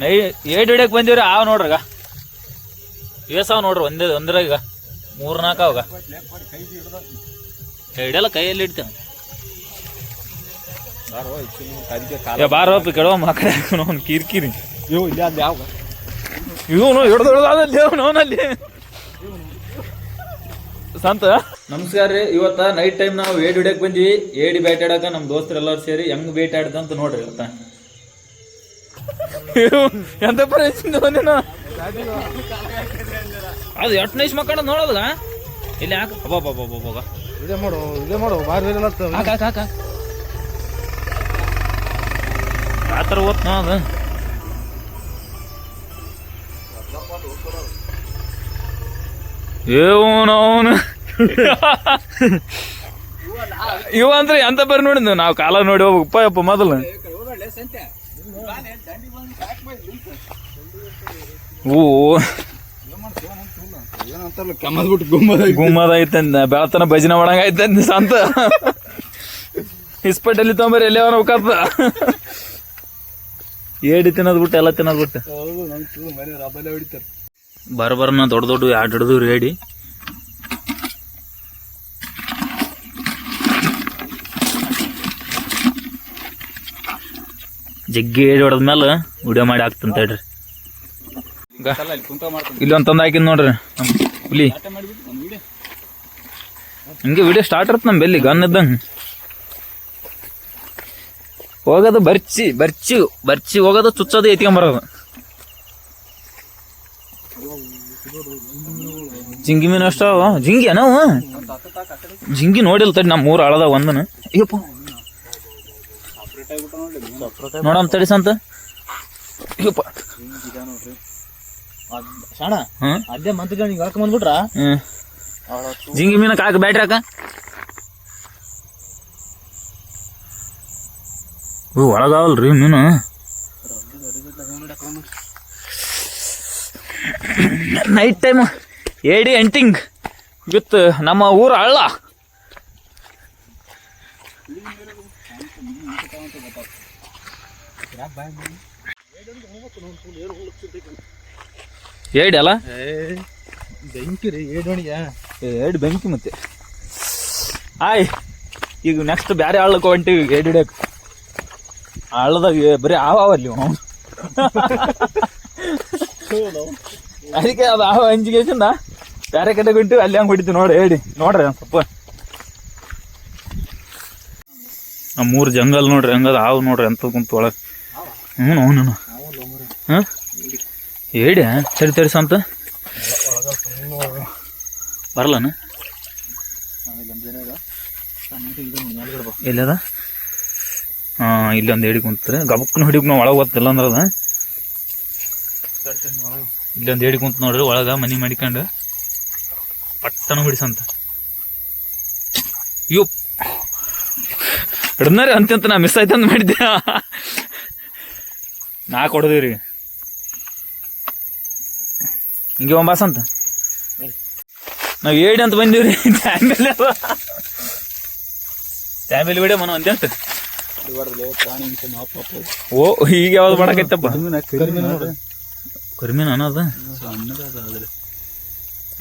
ನೈ eight ಹಿಡಿಯಕ್ ಬಂದಿವ್ರಿ ನೋಡ್ರಗ ನೋಡ್ರಿಗ Esau ನೋಡ್ರಿ ಒಂದೇ ಒಂದ್ರಾಗ ಮೂರ್ ನಾಲ್ಕು ಅವಾಗ ಹಿಡಿಯಲ್ಲ ಕೈಯಲ್ಲಿ ಇಡ್ತೇನೆ. ಬಾರ ಕೆಡವ ಮಕ್ಕಳ ಅವ್ನು ಕಿರಿಕಿರಿ. ಇವು ಇಲ್ಲ ಅದು ಯಾವ ಇವನು ಹಿಡ್ದು ಅವನಲ್ಲಿ ಸಂತ? ನಮಸ್ಕಾರ ರೀ ಇವತ್ತ ನೈಟ್ ಟೈಮ್ ನಾವು ಏಡ್ ಹಿಡಿಯಕ್ ಬಂದ್ವಿ. ಏಡಿ ಬೇಟಾಡಕ ನಮ್ ದೋಸ್ತರೆಲ್ಲಾರು ಸೇರಿ ಹೆಂಗ್ ಬೇಟಾಡ್ದಂತ ನೋಡ್ರಿ ಇವತ್ತ. ಎಂತ ಪರಿಸ್ಥಿತಿ ಬಂದಿನ ಅದು ಎಷ್ಟು ನೈಸ್ ಮಕ್ಕಳ ನೋಡೋದ? ಇಲ್ಲಿ ಯಾಕೆ ಅಬ್ಬಬ್ಬಬ್ಬಬ್ಬ ಇದೇ ಮಾಡು ಇದೇ ಮಾಡು ಬಾರಿ ಹಾಕ ಹಾಕ ಹಾಕ ಆ ಥರ ಓದ್ನ ಅದು ಇವನು ಅವನು. ಇವ ಅಂದ್ರೆ ಎಂತ ಬರ್ ನೋಡಿದ್ವಿ ನಾವು ಕಾಲ ನೋಡಿ ಹೋಗ್ಬೇಕಪ್ಪ ಯಪ್ಪ ಮೊದಲು. ಐತಂದ, ಬೆಳತನ ಭಜನೆ ಮಾಡಂಗ ಐತಂದ ಸಂತ ಇಸ್ಪೆಟ್ಟಲ್ಲಿ ತೊಂಬರಿ, ಎಲ್ಲಿ ಅವನ ಹೋಗತ್ತ ಏಡಿ ತಿನ್ನೋದ್ ಬಿಟ್ಟು ಎಲ್ಲ ತಿನ್ನೋದ್ ಬಿಟ್ಟು ಬರ ಬರನ ದೊಡ್ಡ ದೊಡ್ಡ ಎರಡು ಹಿಡಿದು ರೇಡಿ ಜಗ್ಗಿ ಏಡಿ ಹೊಡೆದ್ಮೇಲೆ ವಿಡಿಯೋ ಮಾಡಿ ಹಾಕ್ತಂತ ಹೇಳ್ರಿ. ಗ- ಅಲ್ಲಿ ಕುಂತ ಮಾಡ್ತಾನೆ ಇಲ್ಲಿ ಒಂದು ತಂದು ಹಾಕಿದ್ ನೋಡ್ರಿ. ಹುಲಿ. ಹಂಗೆ ವಿಡಿಯೋ ಹಿಂಗೆ ವಿಡಿಯೋ ಸ್ಟಾರ್ಟ್ ಇರುತ್ತೆ ನಮ್ಮ ಬೆಲ್ಲಿ ಗನ್ ಇದ್ದಂಗೆ. ಹೋಗೋದು ಬರ್ಚಿ ಬರ್ಚಿ ಬರ್ಚಿ ಹೋಗೋದು ಚುಚ್ಚೋದು ಎತ್ಕೊಂಬರೋದು ಜಿಂಗಿ ಮೀನು ಅಷ್ಟಾವ ಜಿಂಗಿ ಅನವು ಜಿಂಗಿ ನೋಡಿಲ್ಲ ತಡಿ ನಮ್ಮ ಮೂರು ಅಳದ ಒಂದನ. ಅಯ್ಯಪ್ಪ. ನೋಡಮ್ ತಡಿ ಸಂತ. ಅಯ್ಯಪ್ಪ. ಶಾಣ ಅದೇ ಮಂತ್ರಿ ಹಿಂಗೆ ಹಾಕ ಬಂದ್ಬಿಟ್ರ? ಜಿಂಗಿ ಮೀನ ಕಾಕ ಬ್ಯಾಟ್ರಿ ಹಾಕ ಒಳಗಾವಲ್ರಿ ಮೀನು. ನೈಟ್ ಟೈಮ್ ಏಡಿ ಎಂಟಿಂಗ್ ವಿತ್ ನಮ್ಮ ಊರ ಹಳ್ಳ. ಏಡಿ ಅಲ್ಲ? ಬೆಂಕಿ ರೀ ಏಡ್ ಏಡ್ ಬೆಂಕಿ ಮತ್ತೆ. ಆಯ್, ಈಗ ನೆಕ್ಸ್ಟ್ ಬ್ಯಾರೆ ಹಳ್ಳಕ್ಕೆ ಹೊಂಟಿವಿ ಏಡ್ ಹಿಡಿಯಕ್. ಹಳ್ಳದಾಗ ಬರೀ ಆವ ಅಲ್ಲಿ ಅವ್ನು ಅದಕ್ಕೆ ಅದು ಆವ ಅಂಜಿಗೆಸಿಂದ ಬ್ಯಾರೆ ಕಡೆ ಹೊಂಟಿವಿ, ಅಲ್ಲಿ ಹಂಗೆ ಹೊಡಿತೀವಿ ನೋಡಿ, ಹೇಳಿ, ನೋಡ್ರಿ ಸ್ವಲ್ಪ. ಆ ಮೂರು ಜಂಗಲ್ ನೋಡ್ರಿ, ಹಂಗದ ಆವು ನೋಡ್ರಿ ಅಂತ ಕುಂತ ಒಳಗೆ. ಹ್ಞೂ ಅವನು ಹಾಂ ಹೇಳಿ ಸರಿ ತರಿಸ ಸಂತ ಬರಲ್ಲನ ಎಲ್ಲದ ಹಾಂ, ಇಲ್ಲಿ ಒಂದು ಹೇಳಿ ಕುಂತಾರೆ. ಗಬಕ್ಕನ ಹಿಡಿಯಕ್ಕೆ ನಾವು ಒಳಗೆ ಓದ್ತಿಲ್ಲ ಅಂದ್ರೆ ಅದ. ಇಲ್ಲೊಂದು ಹೇಳಿ ಕುಂತ ನೋಡ್ರಿ, ಒಳಗೆ ಮನೆ ಮಾಡಿಕೊಂಡು ಪಟ್ಟನ ಹಿಡಿಸಂತ ಅಯ್ಯೋ ಹಿಡ್ದಾರೆ ಅಂತ ನಾ ಮಿಸ್ ಆಯ್ತಂದು ಮಾಡಿದ್ದೆ. ನಾ ಹೊಡೆದಿವ್ರಿ ಹಿಂಗೆ ಒಂಬಾಸ್ ಅಂತ ನಾವ್ ಏಡಿ ಅಂತ ಬಂದೀವ್ರಿ ಫ್ಯಾಮಿಲಿ ಫ್ಯಾಮಿಲಿ ವಿಡಿಯೋ ಮನ ಒಂದೇ ಅಂತ ಓ ಈಗ ಯಾವ್ದು ಮಾಡಕೈತಪ್ಪ ಕರಿಮೀನು ಅನ್ನೋದ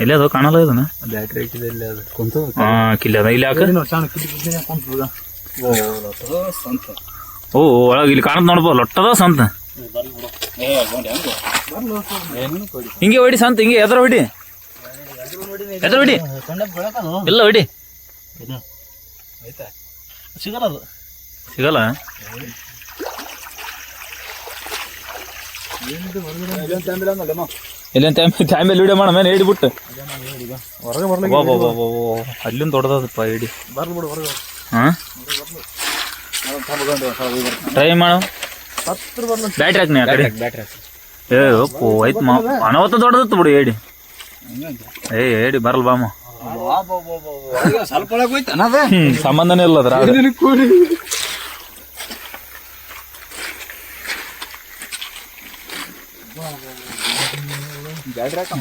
ಎಲ್ಲಿ ಅದು ಕಾಣಲ್ಲ ಇದನ್ನ ಹಾ ಕಿಲ್ಲ ಅದ ಇಲ್ಲಿ ಯಾಕ ಓ ಒಳಗ ಇಲ್ಲಿ ಕಾಣತ್ ನೋಡ್ಬೋದು ಲೊಟ್ಟದ ಸಂತ ಹಂಗೆ ಹೊಡಿ ಸಂತ ಹಿಂಗೆ ಎದ್ರ ಹೊಡಿ. ಎದ್ರ ಹೊಡಿ. ಇಲ್ಲ ಹೊಡಿ. ಸಿಗಲ್ಲ ಅದು. ಸಿಗಲ್ಲ? ಇಲ್ಲ ಟೈಮ್ ಟೈಮಲ್ಲಿ ವಿಡಿಯೋ ಮಾಡ ಮೇಲೆ ಹಿಡಿಬಿಟ್ಟು. ಹೊರಗೆ ಅಲ್ಲಿಂದ ದೊಡ್ಡದಪ್ಪ ಹಿಡಿ. ಬರ್ಲಿ ಬಿಡು ಹೊರಗೆ ಹಾ? ಟ್ರೈ ಮಾಡು. ಬ್ಯಾಟ್ರಿ ಹಾಕ್ನಿ ಆ ಕಡೆ ಬ್ಯಾಟ್ರಿ ಏ ಒಪ್ಪು ಆಯ್ತು ಮಾ ಅನವತ್ತ ದೊಡ್ಡದತ್ತು ಬಿಡು ಹೇಳಿ. ಏ ಹೇಳಿ ಬರಲ್ ಬಾಮ. ಸ್ವಲ್ಪ ಒಳಗೆ ಹೋಯ್ತು ಅನ್ನದ ಹ್ಮ್ ಸಂಬಂಧನೇ ಇಲ್ಲ ಅದ್ರ ಕೂಡಿ?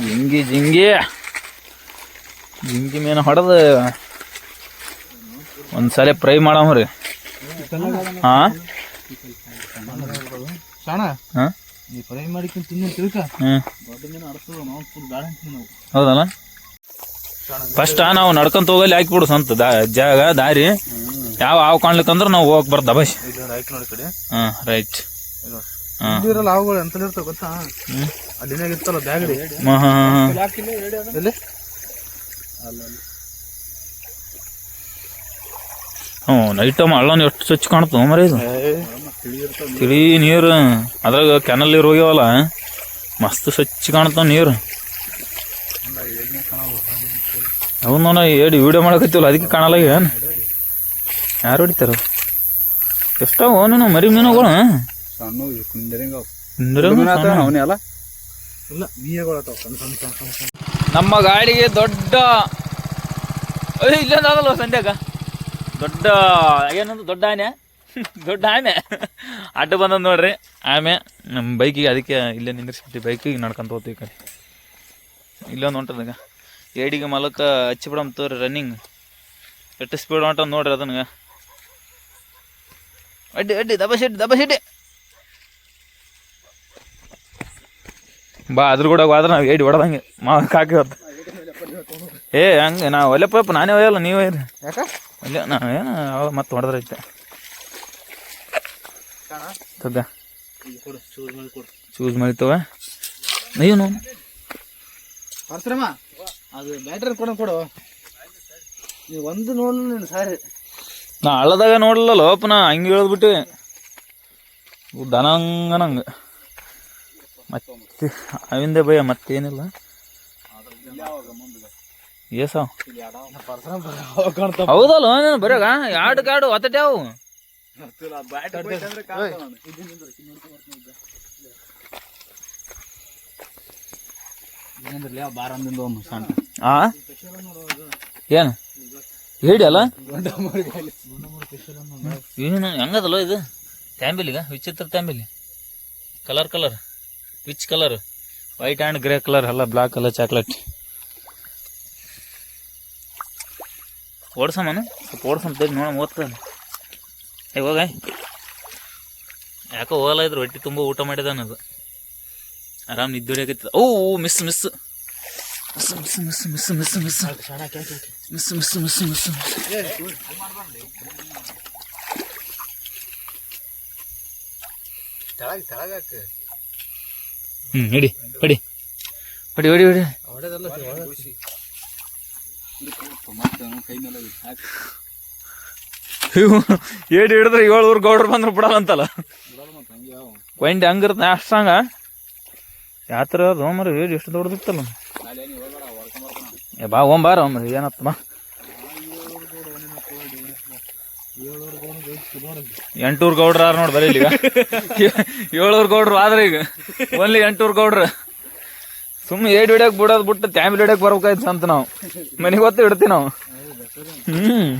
ಜಿಂಗಿ ಜಿಂಗಿ. ಜಿಂಗಿ ಮೀನು ಹೊಡೆದು ಒಂದ್ಸಲ ಫ್ರೈ ಮಾಡಮ್ರಿ ಹಾ ಹೌದಲ್ಲ? ಫಸ್ಟ್ ನಾವು ನಡ್ಕೊಂತ ಹೋಗಲಿ ಹಾಕಿಬಿಡು ಸಂತ ಜಾಗ ದಾರಿ. ಯಾವ ಹಾವು ಕಾಣ್ಲಿಕ್ಕಂದ್ರ ನಾವು ಹೋಗಕ್ ಬರ್ದ ಬಸ್ ಹ್ಮ್ ರೈಟ್ ಇಲ್ಲಿರಲ್ಲ ಹಾವುಗಳು ಎಂತಲ್ಲಿ ಇರ್ತಾವ ಗೊತ್ತಾ? ಅಲ್ಲಿನಾಗ ಇರ್ತಲ್ಲ ಹಾ ಹಾ ಅಲ್ಲ ಹ್ಞೂ ನೈಟ್ ಟೈಮ್ ಹಳ್ಳನ ಎಷ್ಟು ಸ್ವಚ್ಛ ಕಾಣ್ತು ಮರ ಇದು? ತಿಳಿ ನೀರು ಅದ್ರಾಗ ಕೆನಲ್ ನೀರು ಹೋಗ್ಯಾವಲ್ಲ ಮಸ್ತ್ ಸ್ವಚ್ಛ ಕಾಣ್ತಾವ ನೀರು. ಅವನು ನೋಡ ಏಡಿ ವಿಡಿಯೋ ಮಾಡಕತ್ತೀವಲ್ಲ ಅದಕ್ಕೆ ಕಾಣಲ್ಲ ಏನು? ಯಾರು ಹೊಡಿತಾರ ಎಷ್ಟಾವ ನೀನು ಮರಿ ಮೀನುಗಳು? ಸಣ್ಣ ಕುಂದರಿಂಗ ನಮ್ಮ ಗಾಡಿಗೆ ದೊಡ್ಡ ಇಲ್ಲ ಸಂಜೆಗ ಆಗಲ್ವ ದೊಡ್ಡ, ಏನಂದು, ದೊಡ್ಡ ಆನೆ? ದೊಡ್ಡ ಆಮೆ ಅಡ್ಡ ಬಂದದ ನೋಡ್ರಿ. ಆಮೆ ನಮ್ಮ ಬೈಕಿಗೆ ಅದಕ್ಕೆ ಇಲ್ಲೇ ನಿಂದಿರ್ಸ್ಬಿಟ್ಟು ಬೈಕಿಗೆ ನಡ್ಕೊಂತ ಹೋಗ್ತೀವಿ ಕಡೆ. ಇಲ್ಲೊಂದು ಹೊಂಟದಾಗ ಏಡಿಗೆ ಮಲಕ ಹಚ್ಚಿಬಿಡಮ್ ತೋರಿ ರನ್ನಿಂಗ್ ಎಷ್ಟು ಸ್ಪೀಡ್ ಹೊಂಟ ನೋಡ್ರಿ ಅದನ್ನ ಅಡ್ಡಿ ಅಡ್ಡಿ ದಬಸಿಡ್ಡಿ ದಬಸಿಡ್ಡಿ ಬಾ, ಅದ್ರ ಕೂಡ ಹೋದ್ರೆ ನಾವು ಏಡಿ ಹೊಡೆದಂಗೆ. ಮಾ ಕಾಕಿ ಏ ಹಂಗೆ ನಾ ಒಲೆಪ್ಪ ನಾನೇ ಒಯ್ಯಲ್ಲ ನೀವೇ ಒಯ್ಯಿರಿ ಯಾಕ? ಒಲ್ಲೆ ನಾ ಏನು ಮತ್ತೆ ಹೊಡೆದ್ರೈತೆ ತಗ್ಗ ಚೂಸ್ ಮಾಡಿತ್ತವ ಅಯ್ಯೋ ಪರಸ್ರಮ ಅದು ಬ್ಯಾಟ್ರಿ ಕೊಡ ಕೊಡು. ನೀವು ಒಂದು ನೋಡಲ್ಲ ನೀನು ಸಾರಿ. ನಾ ಹಳ್ಳದಾಗ ನೋಡಲ್ಲ ಲೋಪನ ಹಂಗೆ ಹೇಳ್ಬಿಟ್ಟು. ದನಂಗ ನಂಗೆ. ಮತ್ತೆ ಅವಿಂದೆ ಭಯ ಮತ್ತೇನಿಲ್ಲ. ಕಾಣ್ತಾವ ಹೌದಲ್ಲ ನೀನು ಬರೋಗ? ಎರಡು ಕಾಡು ಸಣ್ಣ ಆ? ಏನು? ಹೇಳಿ ಅಲ್ಲ? ಏನು ಹೆಂಗದಲ್ಲ ಇದು? ತಾಂಬಿಲಿಗ ವಿಚಿತ್ರ ಟ್ಯಾಂಬಿಲಿ. Colour colour which colour white and grey colour ಅಲ್ಲ ಬ್ಲಾಕ್ ಕಲರ್ ಚಾಕ್ಲೇಟ್ ಓಡ್ಸಮ್ಮನು ಸ್ವಲ್ಪ ಓಡ್ಸಮ್ ತೆಗಿ ನೋಡಮ್ ಓದ್ತಾನೆ ಏ ಹೋಗ ಯಾಕೋ ಹೋಗಲ್ಲ ಇದ್ರು ಹೊಟ್ಟೆ ತುಂಬ ಊಟ ಮಾಡಿದಾನ ಅದು. ಆರಾಮ್ ನಿದ್ದೆ ಹೊಡಿಯಕತ್ತದ. ಓ miss miss. Miss miss miss miss miss miss. Miss miss miss ಹ್ಞೂ ಹಿಡಿ ಹೊಡಿ ಹೊಡಿ. ಹೊಡಿ ಹೊಡಿ ಕೈ ಮೇಲೆ ಹಾಕಿ ಇವು ಏಡಿ ಹಿಡಿದ್ರೆ ಏಳ್ನೂರು ಗೌಡ್ರು ಬಂದ್ರು ಬಿಡಲ್ಲ ಅಂತಲ್ಲ. ಕೊಂಡಿ ಹಂಗಿರ್ತ ಅಷ್ಟಂಗ ಯಾವ ಥರ ಅದು ಮರಿ ಏಡಿ ಎಷ್ಟು ದೊಡ್ಡದಿತ್ತಲ್ಲ. ಏ ಬಾ ಓಂಬಾರ ಮರಿ ಏನತ್ತ ಬಾ. ಎಂಟೂರು ಗೌಡ್ರ ಆರು ನೋಡಿ ಬರೀ ಈಗ ಏಳೂರು ಗೌಡ್ರು ಆದ್ರೆ ಈಗ. ಓನ್ಲಿ ಎಂಟೂರು ಗೌಡ್ರು. ಸುಮ್ಮನೆ ಏಡ್ ಹಿಡಿಯಕ್ ಬಿಡೋದ್ ಬಿಟ್ಟು ಟ್ಯಾಮಿಲ್ ಹಿಡಿಯಕ್ ಬರ್ಬೇಕಾಯ್ತು ಅಂತ ನಾವು. ಮನೆಗೆ ಹೊತ್ತು ಇಡ್ತೀವಿ ನಾವು. ಹ್ಮ್.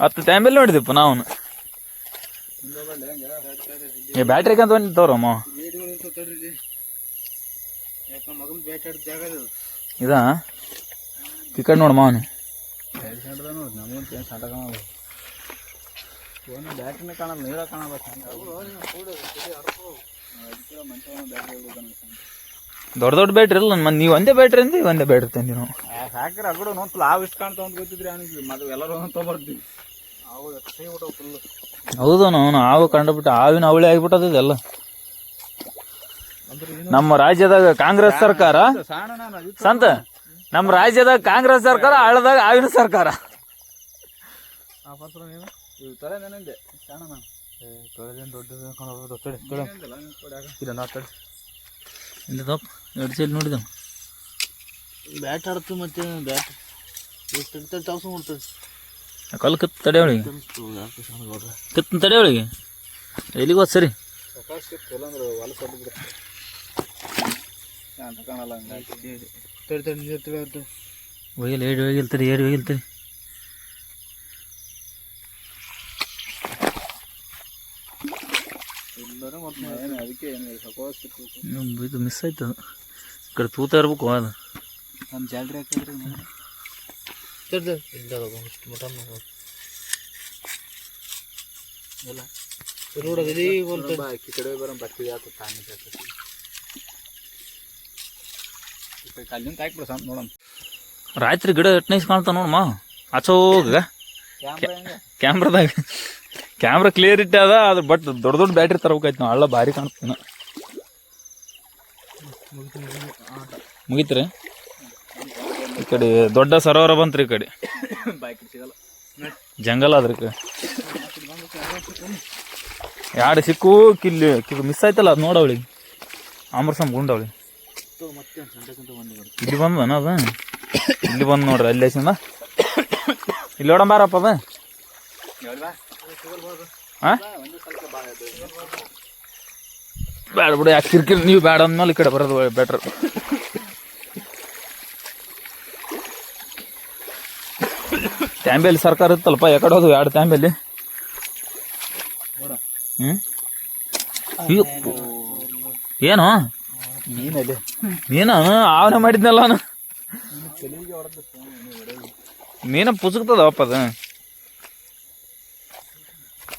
ಹತ್ತು ಟ್ಯಾಮಿಲ್ ನೋಡಿದಿಪ್ಪ ನಾವು ಏ, ಬ್ಯಾಟ್ರಿ ಕಂತ ಬಂದು ತೋರಮ್ಮ ಇದಾ? ಈ ನೋಡಮ್ಮ ಅವನು ಬ್ಯಾಟ್ರಿನೇ ಕಾಣಲ್ಲ ನೀರ ದೊಡ್ಡ ದೊಡ್ಡ ಬ್ಯಾಟ್ರಿ ಇಲ್ಲ ಮತ್ತೆ ನೀವು ಒಂದೇ ಬ್ಯಾಟ್ರಿ ಅಂದ್ರೆ ಒಂದೇ ಬ್ಯಾಟ್ರಿ ತಂದಿ ನಾವು. ಸಾಕ್ರೆ ಅಗಡು ಇಷ್ಟು ಕಾಣ್ತಾವ ಅಂತ ಗೊತ್ತಿದ್ರಿ ಅವನಿಗೆ ಮತ್ತೆ ಎಲ್ಲರೂ ಅವು ಕೈ ಹೌದು ನಾನು ಹಾವು ಕಂಡುಬಿಟ್ಟು ಹಾವಿನ ಅವಳಿ ಆಗಿಬಿಟ್ಟದ ಇದೆಲ್ಲ ನಮ್ಮ ರಾಜ್ಯದಾಗ ಕಾಂಗ್ರೆಸ್ ಸರ್ಕಾರ ಸಂತ ನಮ್ಮ ರಾಜ್ಯದಾಗ ಕಾಂಗ್ರೆಸ್ ಸರ್ಕಾರ ಹಳ್ಳದಾಗ ಹಾವಿನ ಸರ್ಕಾರ. ಇಲ್ಲ ತಪ್ಪ ಎರಡು ಸೈಡ್ ನೋಡಿದ. ಬ್ಯಾಟ್ ಆಡ್ತು ಮತ್ತೆ ಬ್ಯಾಟ್ ಎಷ್ಟು ಟಾಪ್ಸ್ ಮಾಡ್ತದೆ ಕಲ್ ಕತ್ ತಡೆ ಅವಳಿಗೆ. ಕತ್ ತಡೆ ಅವಳಿಗೆ? ಎಲ್ಲಿಗೆ ಹೋದ್ ಸರಿ? ಹೋಗಿಲ್ಲ ಏಡ್ ಹೋಗಿಲ್ತರಿ ಏಡ್ ಹೋಗಿಲ್ತರಿ ಎಲ್ಲರೂ ಮತ್ತೆ ಏನು ಅದಕ್ಕೆ ಏನು ಸಪೋಸ್ ಇದು ಮಿಸ್ ಆಯ್ತು. ಅದು ಈ ಕಡೆ ತೂತ ಇರ್ಬೇಕು ಅದು ನಮ್ಮ ಜಾಲ್ರಿ ಹಾಕಿದ್ರಿ ಇಲ್ಲ ಇಷ್ಟು ಮಟನ್ ಎಲ್ಲ. ರೋಡದಲ್ಲಿ ಒಂದು ಈ ಕಡೆ ಬರೋ ಬರ್ತೀವಿ ಆತ ತಾನೇ ಕಲ್ಲಿಂದ ಹಾಕ್ಬಿಡು ಸಣ್ಣ ನೋಡೋಣ. ರಾತ್ರಿ ಗಿಡ ಎಟ್ನೈಸ್ ಕಾಣ್ತಾವ ನೋಡಮ್ಮ ಅಚೋಗ ಕ್ಯಾಮ್ರಾ ಹೆಂಗೆ ಕ್ಯಾಮ್ರಾದಾಗ ಕ್ಯಾಮ್ರಾ ಕ್ಲಿಯರ್ ಇಟ್ಟೆ ಅದ ಅದು ಬಟ್ ದೊಡ್ಡ ದೊಡ್ಡ ಬ್ಯಾಟ್ರಿ ತರಬೇಕಾಯ್ತು ನಾವು ಹಳ್ಳ ಭಾರಿ ಕಾಣ್ತಾನ ಮುಗಿತ್ರಿ? ಈ ಕಡೆ ದೊಡ್ಡ ಸರೋವರ ಬಂತ್ರಿ ಈ ಕಡೆ. ಜಂಗಲ್ ಅದ್ರಿ ಎರಡು ಸಿಕ್ಕು, ಕಿಲ್ಲಿ ಕಿಲ್ ಮಿಸ್ ಆಯ್ತಲ್ಲ ಅದು ನೋಡವಳಿ ಆಮರ್ಸಮ್ ಗುಂಡವಳಿ ಇಲ್ಲಿ ಬಂದನ ಅದ? ಇಲ್ಲಿ ಬಂದು ನೋಡ್ರಿ, ಅಲ್ಲಿ ಇಲ್ಲಿ ನೋಡಂಬಾರಪ್ಪ ಅದ? ಹಾ ಬೇಡ ಬಿಡು ಯಾಕೆ ಕಿರಿಕಿರಿ ನೀವು ಬೇಡ ಅಂದ್ಮೇಲೆ ಈ ಕಡೆ ಬರೋದು ಬೆಟ್ರ್ ತ್ಯಾಂಬೇಲಿ ಸರ್ಕಾರ ಇತ್ತಲ್ಪ ಯಾಕಡೆ ಹೋದ್ವು ಎರಡು ತ್ಯಾಂಬೇಲಿ ಹ್ಞೂ ಏನು? ಮೀನಲ್ಲಿ. ಮೀನು? ಆವನೆ ಮಾಡಿದ್ನಲ್ಲ ಮೀನ ಪುಸುಕ್ತದಪ್ಪ ಅದು.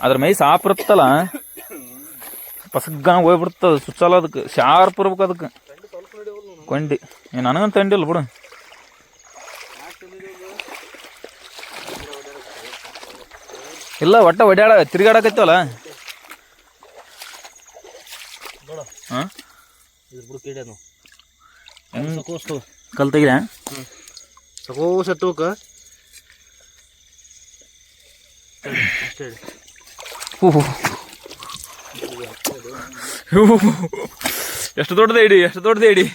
ಅದ್ರ ಮೈ ಸಾಪ್ ಇರುತ್ತಲ್ಲ ಪಸಗ್ಗ ಹೋಗ್ಬಿಡ್ತದ ಸುಚ್ಚಲ್ಲ ಅದಕ್ಕೆ. ಶಾರ್ಪ್ ಇರ್ಬೇಕು ಅದಕ್ಕೆ. ಕೊಂಡಿ. ಏ, ನನಗಂತ ತಂಡಿಲ್ಲ ಬಿಡು. ಇಲ್ಲ, ಒಟ್ಟ ಒಡ್ಯಾಡ, ತಿರ್ಗಾಡಕತ್ತವಲ್ಲ? ಹಾಂ? ಕಲ್ ಅಷ್ಟೇ ಎಷ್ಟು ದೊಡ್ಡದ ಇಡಿ ಎಷ್ಟು ದೊಡ್ಡದ ಇಡಿ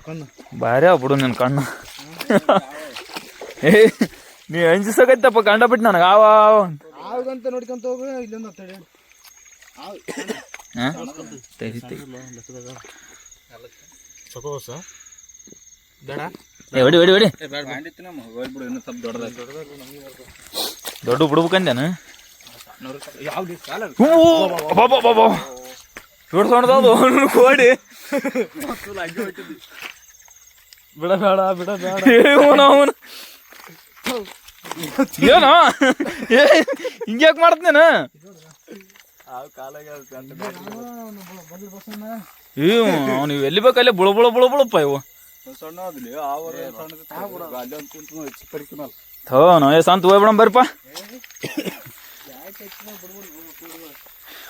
ಕಣ್ಣು ಭಾರಿ ಬಿಡು ನಿನ್ನ ಕಣ್ಣು ನೀ ಅಂಜಿಸಕತ್ತಪ್ಪ ಕಂಡ ಬಿಟ್ಟು ನನಗೆ ಆವ ಅಂತ. ನೋಡ್ಕೊಂತ ಹೋಗು ಇಲ್ಲೊಂದು ಹತ್ತಡಿ ಹಾ? ತೆಗಿ, ತೆಗಿ. ಬೇಡ ಹೊಡಿ ಹೊಡಿ ಹೊಡಿ. ಬೇಡ ದೊಡ್ಡ ಬಿಡ್ಬೇಕಂದೇನು ಸಣ್ಣದದು ಕೋಡಿ. ಬಿಡ ಬೇಡ ಬಿಡ ಬೇಡ ಅವನು ಅವನು. ಏನೋ? ಏ ಹಿಂಗ್ಯಾಕ್ ಮಾಡ್ತೇನ ಇವ್ ಅವ್ನು ಎಲ್ಲಿ ಬೇಕಲ್ಲೇ ಬುಳ ಬುಳ ಬುಳ ಬುಳಪ್ಪ ಇವು. ಏ ಸಂತ ಹೋಗ್ಬಿಡಮ್ ಬರ್ರಿಪ್ಪ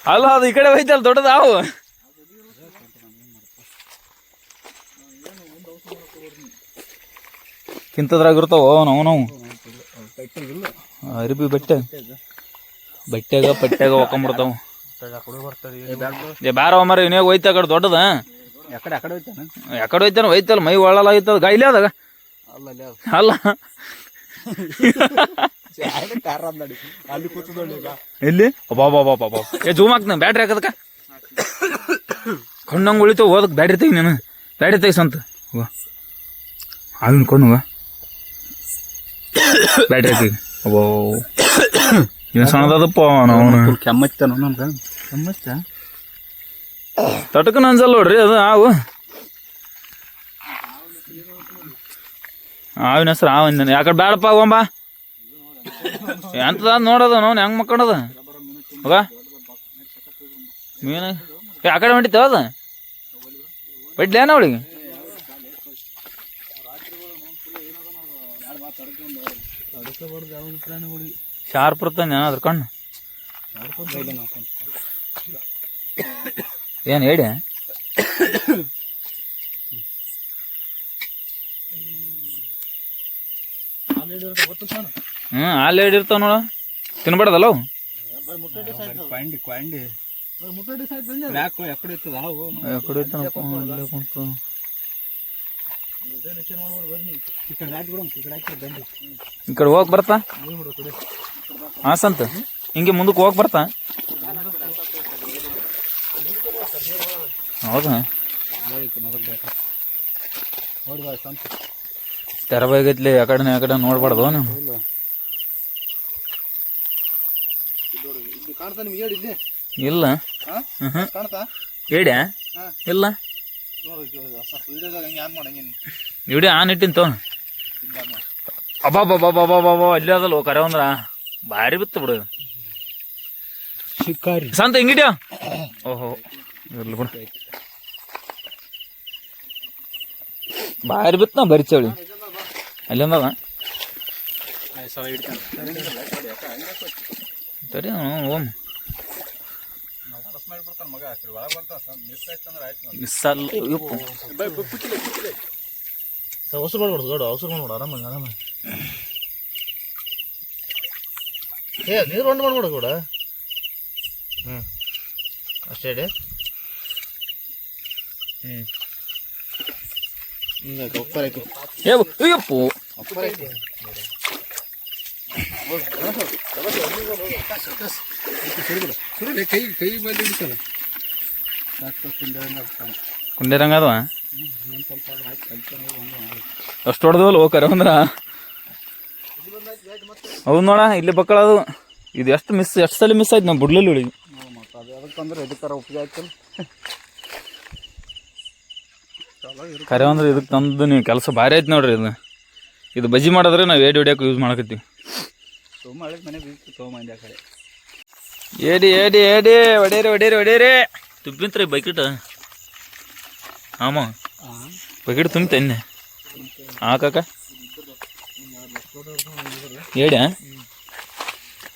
ಅಲ್ಲ ಅದು ಈ ಕಡೆ ಹೋಯ್ತಲ್ಲ ದೊಡ್ಡದು ಅವು. ಕಿಂತದ್ರಾಗ ಇರ್ತಾವ ನಾವು ನಾವು ಅರಿಬಿ ಬಟ್ಟೆ. ಬೆಟ್ಟೆಗ ಪಟ್ಟೆಗ ಹೊಕೊಂಬಿಡ್ತಾವ ಕೊಡು ಬರ್ತಾರೆ ಏ ಬ್ಯಾರ ಮರ ಇವನೇ ಹೋಯ್ತಾ ಕಡೆ ದೊಡ್ಡದ? ಯಾಕಡೆ ಆಕಡೆ ಹೋಯ್ತಾನ? ಯಾಕಡೆ ಹೋಯ್ತಾನ ಹೋಯ್ತಲ್ಲ ಮೈ ಒಳ್ಳಲಾಗಿತ್ತದ ಗೈಲಿ ಅದಾಗ ಅಲ್ಲ ಅಲ್ಲಿ ಅದು ಅಲ್ಲ. ನಡಿ. ಅಲ್ಲಿ ಕೂತದೊಳ್ಳಿ ಈಗ. ಎಲ್ಲಿ? ಬಾ ಬಾ ಬಾ ಬಾ ಬಾ ಏ ಜೂಮ್ ಹಾಕ್ತಾನೆ ಬ್ಯಾಟ್ರಿ ಹಾಕದಕ್ಕ? ಕಣ್ಣಂಗ್ ಉಳಿತು ಹೋದಕ್ ಬ್ಯಾಟ್ರಿ ತೆಗಿ ನೀನು. ಬ್ಯಾಟ್ರಿ ತೆಗಿಸಂತ ಹೋಗ ಆವಿನ ಕೊಂಡು ಬ್ಯಾಟ್ರಿ ತೆಗಿ ಅಬ್ಬೋ ಏನು ಸಣ್ಣದಪ್ಪ ಅವನು ಕೆಮ್ಮತ್ತ ನಮ್ಗೆ ಕೆಮ್ಮತ್ತ ತಟಕನ ಅನ್ಸಲ್ಲ ನೋಡ್ರಿ, ಅದು ಹಾವು. ಹೆಸ್ರು ಹೆಸರು ಆವಿನ ಯಾಕಡೆ ಬ್ಯಾಡಪ್ಪ ಹೋಗಂಬ ಎಂತದ ನೋಡೋದು ನೋನ್ ಹೆಂಗ್ ಮಕ್ಕಳದ ಮೀನ ಯಾಕಡೆ ಆ ಕಡೆ ಅದ. ಬಿಡ್ಲೇನ ಅವಳಿಗೆ? ಶಾರ್ಪ್ ಇರ್ತಾನೆ ಏನಾದ್ರು ಕಣ್ಣು? ಏನು ಹೇಳಿ? ಹ್ಞೂ ಹಾಲು ಹಿಡಿರ್ತಾವ ನೋಡ. ತಿನ್ಬಾರ್ದಲ್ಲ ಕುಂತು ಈ ಕಡೆ ಹೋಗಕ್ ಬರ್ತಾ? ಹಾಂ ಸಂತ ಹಿಂಗೆ ಮುಂದಕ್ಕೆ ಹೋಗಿ ಬರ್ತಾ? ಹೌದಾ? ನೋಡಿ ಬಾ ಸಂತ. ತೆರ ಬೈಗೈತ್ಲಿ ಆ ಕಡೆ ಆ ಕಡೆ ನೋಡ್ಬಾರ್ದು ನೀವು ಇಲ್ಲಿ. ಹೇಳಿ ಇಲ್ಲಿ. ಇಡಿ ಆನ್ ಇಟ್ಟಿನ ತೋ ಅಬ್ಬಾ ಬಾಬಾ ಬಾಬಾ ಬಾಬಾ ಅಲ್ಲಿ ಅದಲ್ಲ ಕರೆ ಅಂದ್ರ ಭಾರಿ ಬಿತ್ತು ಬಿಡು. ಶಿಕಾರಿ. ಸಂತ ಹಿಂಗಿಟ್ಯಾ? ಓಹೋ ಇರ್ಲಿ ಬಿಡು ಬಾರಿ ಬಿತ್ತ ಬರಿ ಚಳಿ ಅಲ್ಲಿಂದ ಸರಿ ಓಮ್ ಮಗ ಒಳಗೆ ಬಂತ ಮಿಸ್ ಆಯ್ತಂದ್ರೆ ಆಯ್ತು ಮಿಸ್ ಅಲ್ಲ ಯಪ್ಪು. ಅವಸರ ಮಾಡ್ಬಾರ್ದು ದೊಡ್ಡ ಅವಸರ ಮಾಡ್ಬೇಡ ಆರಾಮಾಗಿ ಆರಾಮಾಗಿ ಏ ನೀರು ಹೊಂಡು ಮಾಡ್ಬೇಡ ಕೂಡ ಹ್ಞೂ ಅಷ್ಟೇ ಇಡಿ ಹ್ಞೂ ಹಿಂಗೆ ಉಪ್ಪರ್ ಹಾಕಿ ಏ ಅಯ್ಯಪ್ಪು ಕುಂಡೇರಂಗ ಅದ ಅಷ್ಟು ಹೊಡೆದವಲ್ಲ ಹೋಗ್ಕರ ಅಂದ್ರ. ಹೌದು ನೋಡ ಇಲ್ಲಿ ಬಕ್ಕಳದು ಇದು ಎಷ್ಟು ಮಿಸ್ ಎಷ್ಟು ಸಲ ಮಿಸ್ ಆಯ್ತು ನಾವು ಬುಡ್ಲಲ್ಲಿ ಅದು ಅದಕ್ಕಂದ್ರೆ ಎದಕ್ಕಾರ ಹಾಕಲ್ಲ ಕರೆ ಅಂದ್ರೆ ಇದಕ್ಕೆ ತಂದು ನೀವು ಕೆಲಸ ಭಾರಿ ಆಯ್ತು ನೋಡ್ರಿ ಇದು. ಇದು ಬಜ್ಜಿ ಮಾಡಿದ್ರೆ ನಾವು ಏಡಿ ಹೊಡಿಯೋಕೆ ಯೂಸ್ ಮಾಡಕತ್ತೀವಿ. ತುಂಬ ಆ ಏಡಿ ಏಡಿ ಏಡಿ ಒಡೇರಿ ಒಡೇರಿ ಹೊಡೀರಿ. ತುಂಬಿತ್ರಿ ಬಕೆಟ್? ಆಮ. ಬಕೆಟ್ ತುಂಬಿತ ಇನ್ನೆ. ಹಾಕಾಕ ಏಡಿ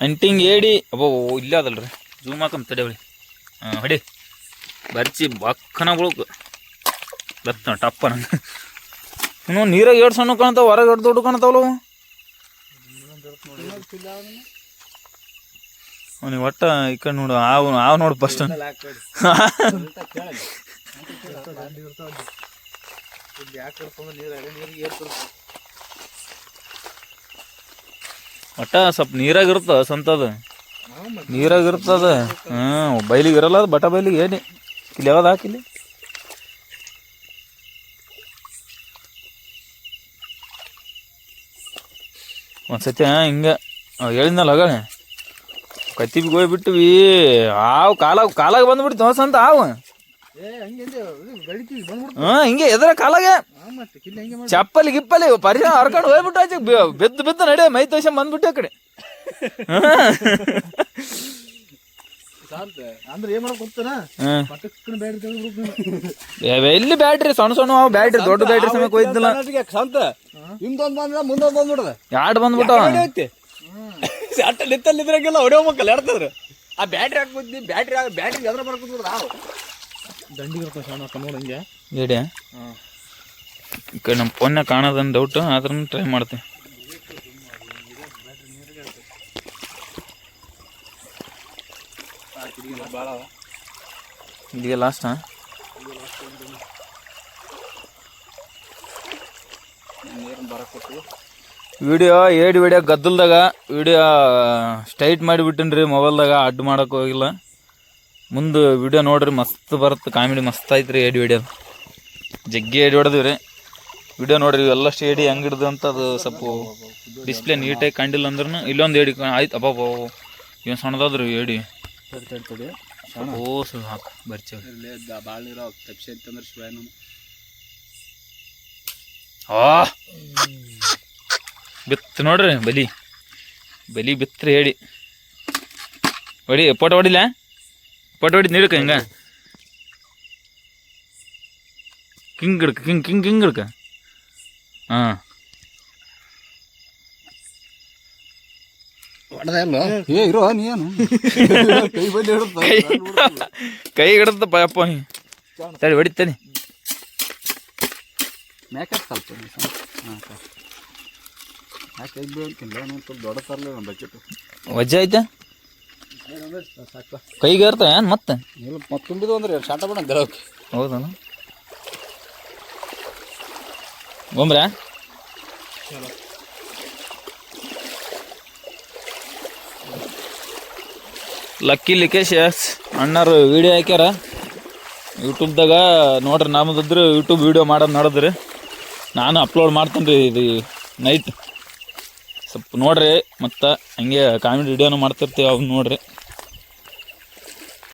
ಅಂಟಿಂಗ್ ಏಡಿ. ಅಬ್ಬೋ ಇಲ್ಲ ಅದಲ್ರಿ. ಜೂಮ್ ಹಾಕಮ್ ತಡೆ ಹಾಂ ಹೊಡಿ. ಬರ್ಚಿ ಬಕ್ಕನ ಬುಳಕು ಬತ್ತ ಟಪ್ಪನ ಇನ್ನು ನೀರಾಗ ಎರಡು ಸಣ್ಣ ಕಾಣ್ತಾವ ಹೊರಗೆ ಎರಡು ದೊಡ್ಡ ಕಾಣ್ತಾವಲ್ಲ? ಅವನಿಗೆ ಒಟ್ಟ ಈ ಕಡೆ ನೋಡು ಆವು ಆವು ನೋಡು ಫಸ್ಟ್ ಒಟ್ಟ ಸ್ವಲ್ಪ ನೀರಾಗ ಇರುತ್ತ ಸಂತದ ನೀರಾಗ ಇರ್ತದ. ಹ್ಮ್ ಬೈಲಿಗೆ ಇರಲ್ಲ ಅದು ಬಟ ಬೈಲಿಗೆ ಏನಿ. ಇಲ್ಲಿ ಯಾವ್ದು ಹಾಕಿಲ್ಲಿ? ಒಂದ್ಸತಿ ಹಿಂಗೆ. ಹೇಳಿದ್ನಲ್ಲ ಹಗಳೆ ಹೋಗಿ ಹೋಗ್ಬಿಟ್ವಿ ಆವು ಕಾಲಾಗ ಕಾಲಾಗ ಬಂದ್ಬಿಡ್ತು ಹೊಸ ಅಂತ ಆವು. ಹಾ ಹಿಂಗೆ ಎದ್ರ ಕಾಲಾಗೆ. ಹಾಂ ಚಪ್ಪಲಿ ಗಿಪ್ಪಲಿ ಪರಿ ಹರ್ಕೊಂಡು ಹೋಗ್ಬಿಟ್ಟು ಆಚೆ ಬಿದ್ದು ನಡೆ ಮೈ ತೋಷ ಬಂದ್ಬಿಟ್ಟೆ ಆ ಕಡೆ. ಶಾಂತ ಅಂದ್ರೆ ಏನ್ ಮಾಡಕ್ ಗೊತ್ತನ ಹ್ಮ್. ಪಟಕ್ಕನ ಬ್ಯಾಟ್ರಿ ತೆಗೆದ್ಬಿಡ್ತು ಏ, ಎಲ್ಲಿ ಬ್ಯಾಟ್ರಿ ಸಣ್ಣ ಸಣ್ಣ ಅವು ಬ್ಯಾಟ್ರಿ ದೊಡ್ಡ ಬ್ಯಾಟ್ರಿ ಸಮಯಕ್ಕೆ ಹೋಯ್ತಿಲ್ಲ ಶಾಂತ ಹಿಂದೊಂದ್ ಬಂದ್ರ ಮುಂದೊಂದ್ ಬಂದ್ಬಿಡದ ಯಾಡ್ ಬಂದ್ಬಿಟ್ಟು ಅಟ್ಟ ನಿತ್ತಲ್ಲಿ ಇದ್ರಾಗೆಲ್ಲ ಮಕ್ಕಳು ಎಡ್ತದ್ರ ಆ ಬ್ಯಾಟ್ರಿ ಹಾಕ್ಬಿದ್ದಿ ಬ್ಯಾಟ್ರಿ ಬ್ಯಾಟ್ರಿ ಎದ್ರ ಬರ್ಕೊತಿದ್ರ ನಾವು. ದಂಡಿಗೆ ಇರ್ತಾವ ಈ ಕಡೆ ನಮ್ಮ ಕಾಣೋದನ್ನ ಡೌಟ್ ಆದ್ರೂ ಟ್ರೈ ಮಾಡ್ತೀನಿ ಭಾಳ ಇಲ್ಲಿಗೆ ಲಾಸ್ಟ್ ವಿಡಿಯೋ ಏಡಿ ವಿಡಿಯೋ ಗದ್ದಲ್ದಾಗ ವಿಡಿಯೋ ಸ್ಟೈಟ್ ಮಾಡಿಬಿಟ್ಟಿನ್ರಿ ಮೊಬೈಲ್ದಾಗ ಅಡ್ಡು ಮಾಡೋಕೆ ಹೋಗಿಲ್ಲ. ಮುಂದೆ ವಿಡಿಯೋ ನೋಡ್ರಿ, ಮಸ್ತ್ ಬರುತ್ತೆ ಕಾಮಿಡಿ ಮಸ್ತ್ ಐತ್ರಿ ಏಡಿ ವಿಡಿಯೋ ಜಗ್ಗಿ ಏಡಿ ರೀ ವಿಡಿಯೋ ನೋಡ್ರಿ, ಇವೆಲ್ಲ ಸ್ಟೇಡಿ ಹೆಂಗೆ ಹಿಡ್ದು ಅಂತ ಅದು ಸ್ವಲ್ಪ ಡಿಸ್ಪ್ಲೇ ನೀಟಾಗಿ ಕಂಡಿಲ್ಲ ಅಂದ್ರೂ ಇಲ್ಲೊಂದು ಏಡಿ ಆಯ್ತು. ಅಬ್ಬಬ್ಬ ಏನು ಸಣ್ಣದಾದ್ರಿ ಏಡಿ ತಡಿ ಓ ಸು ಹಾಕು ಬರ್ಚೇವ್ ಇರ್ಲಿ ಭಾಳ ನೀರು ತಪ್ಸಿ ಅಂತಂದ್ರೆ ಆ! ಬಿತ್ತು ನೋಡ್ರಿ ಬಲಿ. ಬಲಿ ಬಿತ್ರಿ ಹೇಳಿ. ಹೊಡಿ ಪೋಟ ಹೊಡಿಲ್ಲ ಪೋಟ ಹೊಡಿ ನೀಡಕ ಹಿಂಗ. ಕಿಂಗ್ ಹಿಡ್ಕ ಕಿಂಗ್ ಕಿಂಗ್ ಕಿಂಗ್ ಹಿಡ್ಕ. ಹಾ. ಹೊಡೆದಲ್ಲ ಏ ಇರೋ ನೀನು ಕೈ ಬಂದು ಕೈ ಕೈ ಹಿಡ್ದಪ್ಪ ಅಪ್ಪ ನೀ. ತಡಿ ಹೊಡಿತಾನೆ. ಮ್ಯಾಕೆ ಸ್ವಲ್ಪ ಹಾಂ ಯಾಕೆ ಕೈ ಬೀಳ್ತಿಲ್ಲ ನಾನು ಸ್ವಲ್ಪ ದೊಡ್ಡ ತರಲಿ ಒಂದು ಬಕೆಟ್. ವಜ್ಜೆ ಐತೆ ಕೈಗೆ ಇರ್ತ ಏನು ಮತ್ತೆ? ಇಲ್ಲ ಮತ್ತೆ ತುಂಬಿದು ಅಂದ್ರೆ ಶಾಟ ಬಿಡ ಹೌದನ ಗೊಂಬ್ರ ಲಕ್ಕಿ ಲಿಕೇಶ್ ಅಣ್ಣಾರು ವಿಡಿಯೋ ಹಾಕ್ಯಾರ. ಯೂಟ್ಯೂಬ್ದಾಗ ನೋಡ್ರಿ ನಮ್ಮದಿದ್ರೆ ಯೂಟ್ಯೂಬ್ ವೀಡಿಯೋ ಮಾಡೋದು ನೋಡಿದ್ರಿ. ನಾನು ಅಪ್ಲೋಡ್ ಮಾಡ್ತೀನಿ ರೀ ಇದು ನೈಟ್ ಸ್ವಲ್ಪ ನೋಡ್ರಿ, ಮತ್ತು ಹಂಗೆ ಕಾಮಿಡಿ ವಿಡಿಯೋನು ಮಾಡ್ತಿರ್ತೀವಿ ಅವ್ನು ನೋಡ್ರಿ.